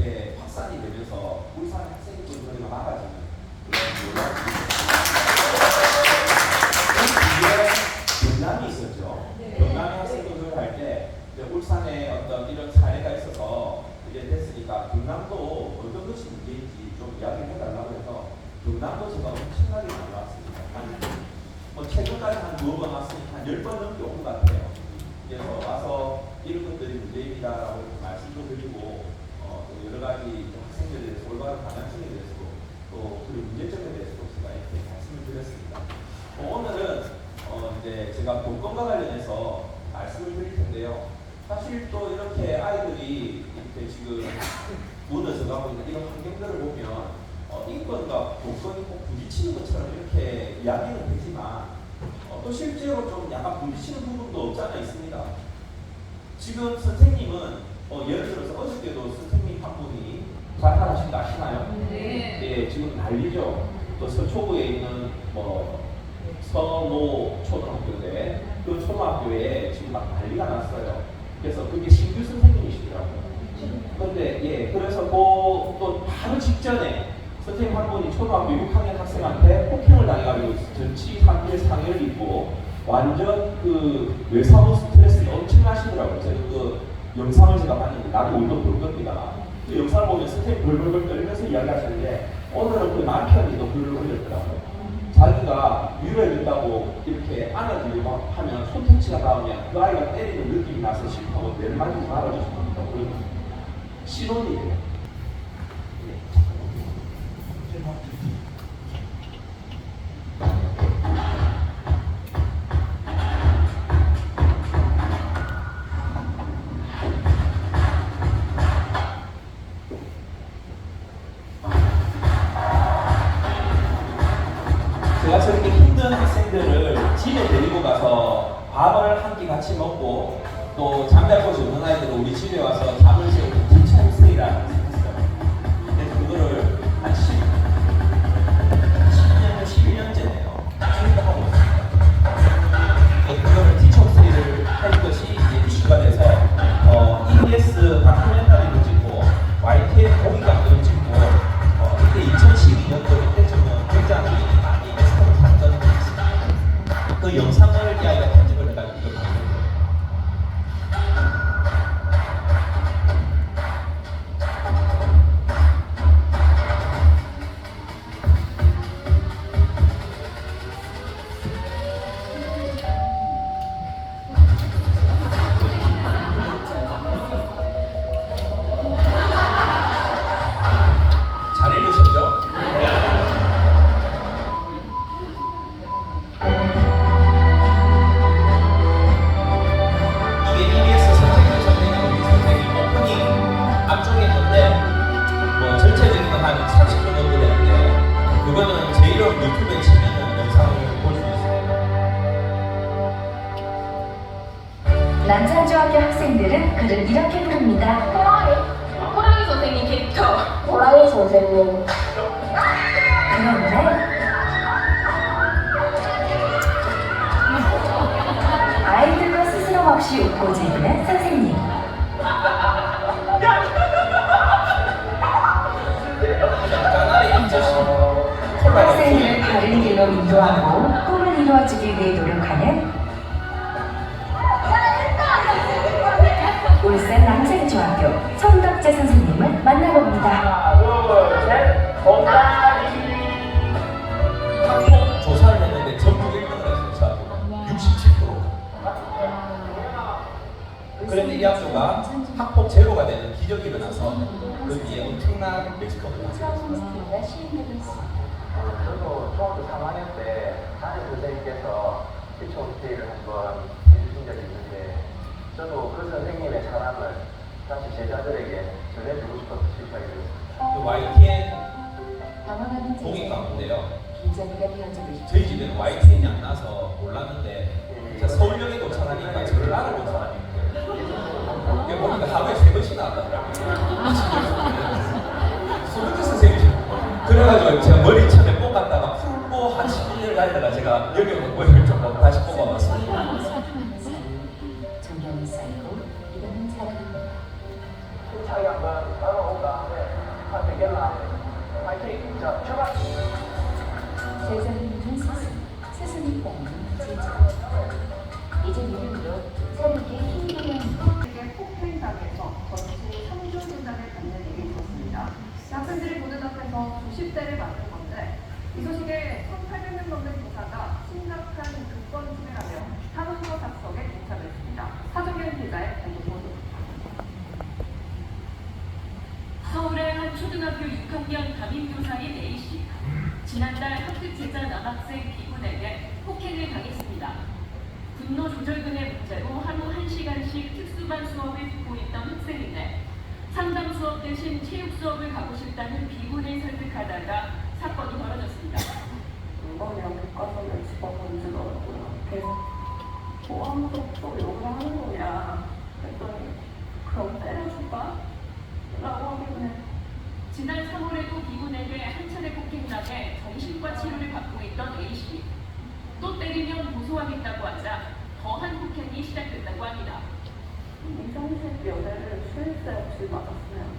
이렇게 확산이 되면서 울산 학생들 소리가 많아지는 그런 이유가 이게 경남이 있었죠. 경남의 학생들을 할때 울산에 어떤 이런 사례가 있어서 이제 됐으니까 경남도 어떤 것이 문제인지 좀 이야기를 해달라고 해서 경남도 제가 엄청나게 많이 왔습니다. 한, 뭐 최근까지 한 두어 번 왔으니까 한 열 번 넘게 온 것 같아요. 그래서 와서 이런 것들이 문제입니다라고 말씀도 드리고 여러 가지 학생들에 대해서 올바른 방향성에 대해서도 또 그리고 문제점에 대해서도 제가 이렇게 말씀을 드렸습니다. 어, 오늘은 어, 이제 제가 본건과 관련해서 말씀을 드릴 텐데요. 사실 또 이렇게 아이들이 이렇게 지금 무너져가고 있는 이런 환경들을 보면 어, 인권과 본건이 꼭 부딪히는 것처럼 이렇게 이야기는 되지만 어, 또 실제로 좀 약간 부딪히는 부분도 없지 않아 있습니다. 지금 선생님은 어, 예를 들어서 어저께도 선생님 한 분이 자살하신 거 아시나요? 네. 예, 지금 난리죠. 또 서초구에 있는 뭐 서모 초등학교인데 그 초등학교에 지금 막 난리가 났어요. 그래서 그게 신규 선생님이시더라고요. 그런데 예, 그래서 그또 바로 직전에 선생님 한 분이 초등학교 6학년 학생한테 폭행을 당해가지고 전치 3일 상해를 입고 완전 그 외상후 스트레스가 엄청나시더라고요. 제가 그 영상을 제가 봤는데 나도 울던 볼 겁니다. 그 영상을 보면 선생님 벌벌벌 떨면서 이야기하시는데 오늘은 그 남편이 또 글을 올렸더라고요. 자기가 위로해준다고 이렇게 안아주려고 하면 손터치가 닿으면 그 아이가 때리는 느낌이 나서 싫다고 내를 맞지 말아주셨습니다. 그런 신혼이에요. 제가 저렇게 힘든 학생들을 집에 데리고 가서 밥을 한 끼 같이 먹고 또 잠잘 곳이 없는 아이들은 우리 집에 와서 잠을 재우고 팀창스이라는 것을 했어요. 근데 그거를 한 10, 이렇게 부릅니다. 호랑이. 호랑이 선생님 캐릭터. 호랑이 선생님. 그런데 아이들과 스스럼 없이 웃고 지내는 선생님. 학생을 바른 길로 인도하고 꿈을 이루어주기 위해 노력하는 남산중학교 손덕재 선생님을 만나봅니다. 하나 둘셋 콩나리 학폭 조사를 했는데 전국 1등을 했어요 저67% 그런데 이 학교가 학폭 제로가 되는 기적이 일어나서 그 뒤에 엄청난 멕시코가 나왔습니다 저도 중학교 3학년 때 담임 선생님께서 티처 스테이를 한번 해주신 적이 있는데 저도 그 선생님의 사랑을 다시 제자들에게 전해주고 싶어서 시작이 됐습니다. 그 YTN 공익 광고인데요. 저희 집에는 YTN이 안 나서 몰랐는데 제가 서울역에 도착하니까 저를 알아본 사람이 있는데 보니까 하루에 세 번씩 나왔더라고요. 소득 선생님 그래가지고 제가 머리 처음에 뽑았다가 풀고 한 11년을 다니다가 제가 여기 거를 좀 다시 뽑아봤습니다 이제 이름으로 새롭게 힘 제자 남학생 B군에게 폭행을 당했습니다. 분노 조절근의 문제로 하루 1시간씩 특수반 수업을 듣고 있던 학생인데 상담 수업 대신 체육 수업을 가고 싶다는 B군을 설득하다가 사건이 벌어졌습니다. 이번이랑 교과서를 집어던지더라고요. 그래서 뭐 아무도 또 욕을 하는 거냐 그랬더니 그럼 때려줄까? 지난 3월에도 B군에게 한 차례 폭행 당해 정신과 치료를 받고 있던 A씨. 또 때리면 고소하겠다고 하자 더한 폭행이 시작됐다고 합니다. 이성식 여자를 수일세 없이 맞았으면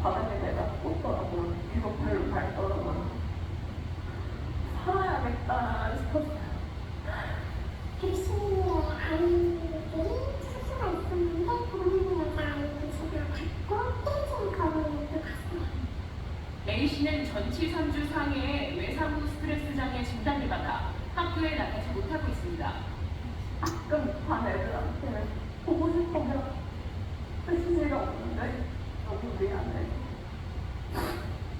바닥에 내가 꽂더라고요. 이거 별로 밟더라고요. 살아야겠다 싶었어요. 교수님의 아이들이 수수가 있었는데 본인의 아이들 집을 받고 떼진 거울도 봤어요. A씨는 전치 3주 상해에 외상후 스트레스 장애 진단을 받아 학교에 나가지 못하고 있습니다. 가끔 반 애들한테 보고 싶어요. 메시지가 없는데 너무 미안해.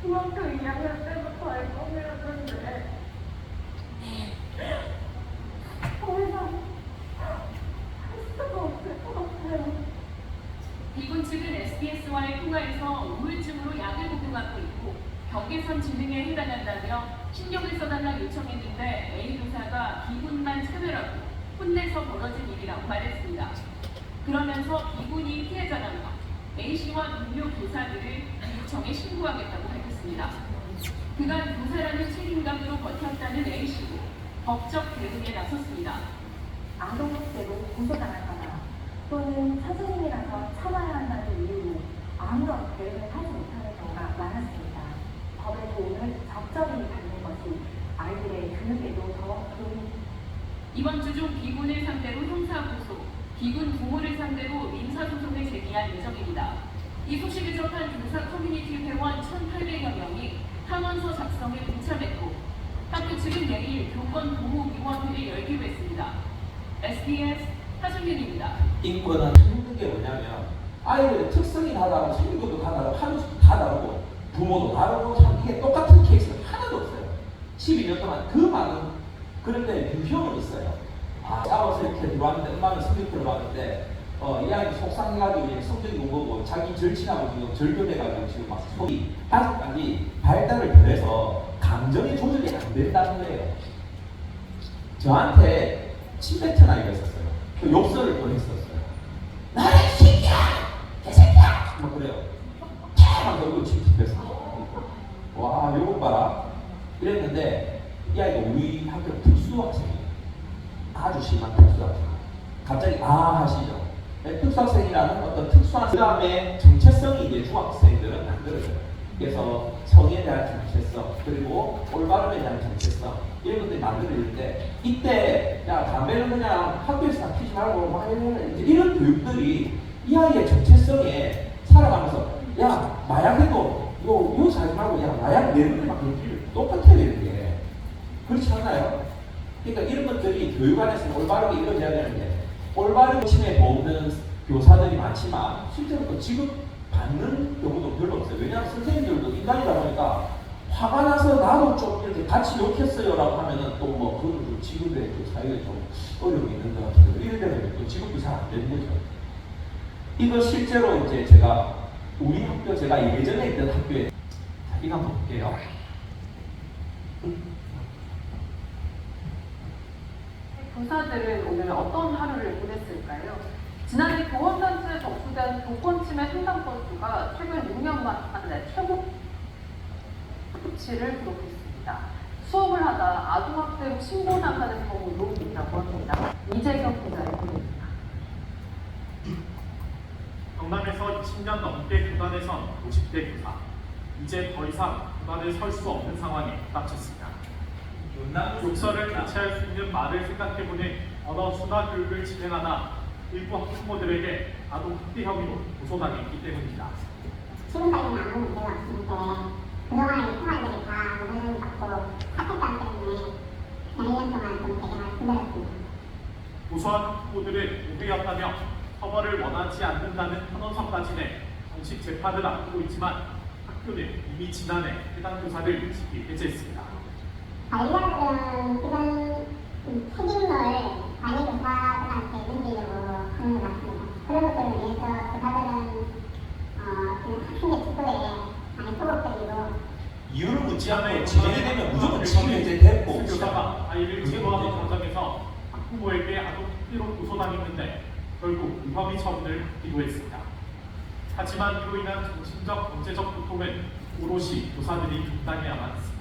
중학교 2학년 때부터 알고 있었는데 더 이상 할 수가 없을 것 같아요. B군 측은 SBS와의 통화에서 우울증으로 약을 복용하고 있고 경계선 지능에 해당한다며 신경을 써달라 요청했는데 A 교사가 B군만 차별하고 혼내서 벌어진 일이라고 말했습니다. 그러면서 B군이 피해자라며 A씨와 동료 교사들을 구청에 신고하겠다고 밝혔습니다. 그간 교사라는 책임감으로 버텼다는 A씨도 법적 대응에 나섰습니다. 아동학대로 고소당할까봐 또는 선생님이라서 참아야 한다는 이유로 아무런 대응을 하지 못하는 경우가 많았습니다. 법의 도움을 적절히 받는 것이 아이들의 교육에도 더 도움이 이번 주중 B군을 상대로 형사고소, B군 부모를 상대로 민사소송을 제기할 예정입니다. 이 소식을 접한 교사 커뮤니티 회원 1,800여 명이 탄원서 작성에 동참했고 학교 측은 내일 교권 보호위원회를 열기로 했습니다. SBS 하정윤입니다. 인권은 힘든 게 뭐냐면 아이들의 특성이 다 다르고 생기도 다 다르고 하는 수도 다 다르고 부모도 다르고 참 이게 똑같은 케이스가 하나도 없어요. 12년 동안 그 많은 그런 데 유형은 있어요. 아, 싸워서 이렇게 들어왔는데 엄마는 성격 들어봤는데 어, 이 아이는 속상해가지고 이제 성적이 온 거고 자기 절친하고 지금 절교돼가지고 지금 막 속이 아직까지 발달을 덜해서 감정이 조절이 안 된다는 거예요. 저한테 침뱉은 아이가 있었어요. 그 욕설을 또 했었어요. 나의 새끼야! 개새끼야! 막 그래요. 탁! 얼굴 침뱉었어. 와, 요거 봐라. 이랬는데, 이 아이가 우리 학교 특수학생이에요. 아주 심한 특수학생. 갑자기, 아, 하시죠. 네, 특수학생이라는 어떤 특수한, 그 다음에 정체성이 이제 중학생들은 만들어져요. 그래서 성에 대한 정체성, 그리고 올바름에 대한 정체성, 이런 것들이 만들어질 때, 이때, 야, 담배는 그냥 학교에서 다 피지 말고, 막 이런, 이런 교육들이 이 아이의 정체성에 살아가면서, 야, 마약해도, 이거, 이거 사지 말고, 야, 마약 내는 막 얘기를 똑같아야 되는 게. 그렇지 않나요? 그러니까 이런 것들이 교육 안에서 올바르게 이루어져야 되는데, 올바른 치매 보는 교사들이 많지만, 실제로 또 지금 받는 경우도 별로 없어요. 왜냐하면 선생님들도 인간이다 보니까 화가 나서 나도 좀 이렇게 같이 욕했어요 라고 하면은 또 뭐 그건 좀 지급에 또 사회에 좀 어려움이 있는 것 같아요. 이럴 때는 또 지급도 잘 안 되는 거죠. 이거 실제로 이제 제가 우리 학교 제가 예전에 있던 학교에 자, 이거 한번 볼게요. 교사들은 오늘 어떤 하루를 보냈을까요? 지난해 교원단체에 접수된 교권 침해 상담 건수가 최근 6년 만에 최고 수치를 기록했습니다. 수업을 하다 아동학대로 신고 당하는 경우도 있다고 합니다. 이재경 기자의 보도입니다. 경남에서 20년 넘게 교단에 선 50대 교사. 이제 더 이상 교단을 설 수 없는 상황에 닥쳤습니다. 욕설을 대체할 수 있는 말을 생각해보는 언어 순화 교육을 진행하나 일부 학부모들에게 아동 학대 혐의로 고소당했기 때문입니다. 지금까지 문제가 때문에 년 동안 좀 되게 힘들었습니다. 고소한 학부모들은 오해였다며 처벌을 원하지 않는다는 탄원서까지 내 정식 재판을 앞두고 있지만 학교는 이미 지난해 해당 교사를 일찍이 해제했습니다. 관리자들은 이런 음, 책임을 관리교사들한테 넘기려고 하는 것 같습니다. 그런 것들을 위해서 교사들은 어, 그 학생의 투도에 많이 소극적이고 이유를 묻지 지난해 않고 진행이 되면 무조건 책임 해제됐고 그 교사가 아이를 제거하는 그게 과정에서 학부모에게 아동 학대로 고소당했는데 결국 의협이 처분을 받기도 했습니다. 하지만 이로 인한 정신적 경제적 고통은 오롯이 교사들이 감당해야만 했습니다.